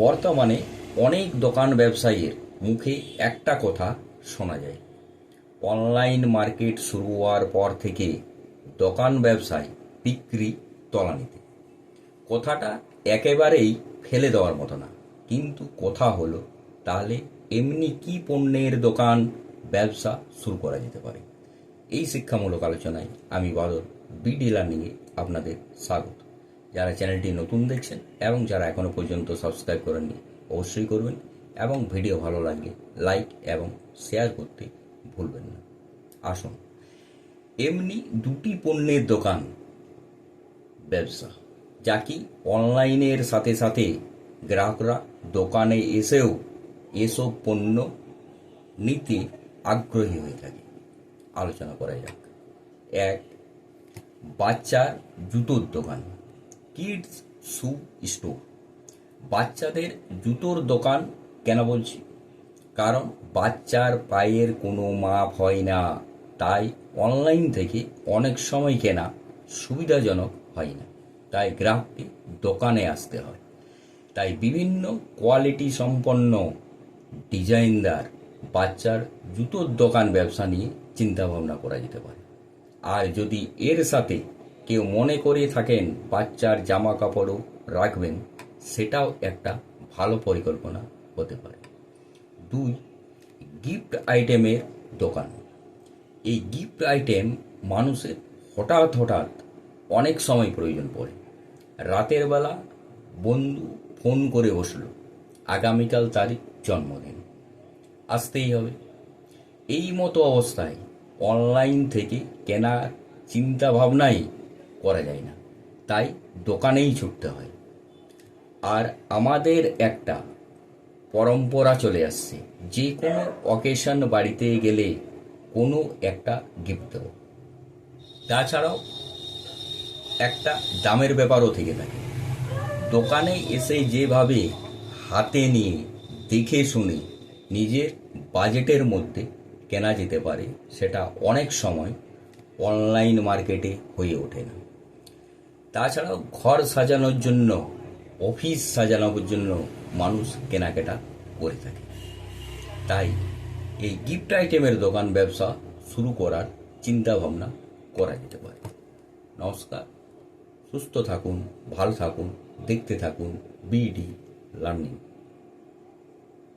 বর্তমানে অনেক দোকান ব্যবসায়ীর মুখে একটা কথা শোনা যায়। অনলাইন মার্কেট শুরু হওয়ার পর থেকে দোকান ব্যবসায় বিক্রি তলানিতে কথাটা একেবারেই ফেলে দেওয়ার মতো না। কিন্তু কথা হলো, তাহলে এমনি কি পণ্যের দোকান ব্যবসা শুরু করা যেতে পারে? এই শিক্ষামূলক আলোচনায় আমি বাদল, বিডি লার্নিংয়ে আপনাদের স্বাগত। যারা চ্যানেলটি নতুন দেখছেন এবং যারা এখনও পর্যন্ত সাবস্ক্রাইব করেননি, অবশ্যই করবেন এবং ভিডিও ভালো লাগলে লাইক এবং শেয়ার করতে ভুলবেন না। আসুন, এমনি দুটি পণ্যের দোকান, ব্যবসা, যা কি অনলাইনের সাথে সাথে গ্রাহকরা দোকানে এসেও এসব পণ্য নিতে আগ্রহী হয়ে থাকে। আলোচনা করা যাক। এক, বাচ্চার জুতোর দোকান। কিডস শু স্টোর বাচ্চাদের জুতোর দোকান কেন বলছি? কারণ বাচ্চার পায়ের কোনো মাপ হয় না, তাই অনলাইন থেকে অনেক সময় কেনা সুবিধাজনক হয় না। তাই গ্রাহককে দোকানে আসতে হয়। তাই বিভিন্ন কোয়ালিটি সম্পন্ন ডিজাইনদার বাচ্চার জুতোর দোকান ব্যবসা নিয়ে চিন্তাভাবনা করা যেতে পারে। আর যদি এর সাথে কেউ মনে করে থাকেন বাচ্চার জামা কাপড়ও রাখবেন, সেটাও একটা ভালো পরিকল্পনা হতে পারে। দুই গিফট আইটেমের দোকান। এই গিফট আইটেম মানুষের হঠাৎ হঠাৎ অনেক সময় প্রয়োজন পড়ে। রাতের বেলা বন্ধু ফোন করে বসল, আগামীকাল তারিখ জন্মদিন, আসতেই হবে। এই মতো অবস্থায় অনলাইন থেকে কেনার চিন্তা ভাবনাই করা যায় না। তাই দোকানেই ছুটতে হয়। আর আমাদের একটা পরম্পরা চলে আসছে। যে কোনো অকেশন বাড়িতে গেলে কোনো একটা গিফট দেব। তাছাড়াও একটা দামের ব্যাপারও থেকে থাকে। দোকানে এসে যেভাবে হাতে নিয়ে, দেখে শুনে নিজের বাজেটের মধ্যে কেনা যেতে পারে, সেটা অনেক সময় অনলাইন মার্কেটে হয়ে ওঠে না। তাছাড়াও ঘর সাজানোর জন্য, অফিস সাজানোর জন্য মানুষ কেনাকাটা করে থাকে। তাই এই গিফট আইটেমের দোকান ব্যবসা শুরু করার চিন্তাভাবনা করা যেতে পারে। নমস্কার। সুস্থ থাকুন, ভালো থাকুন, দেখতে থাকুন বিডি লার্নিং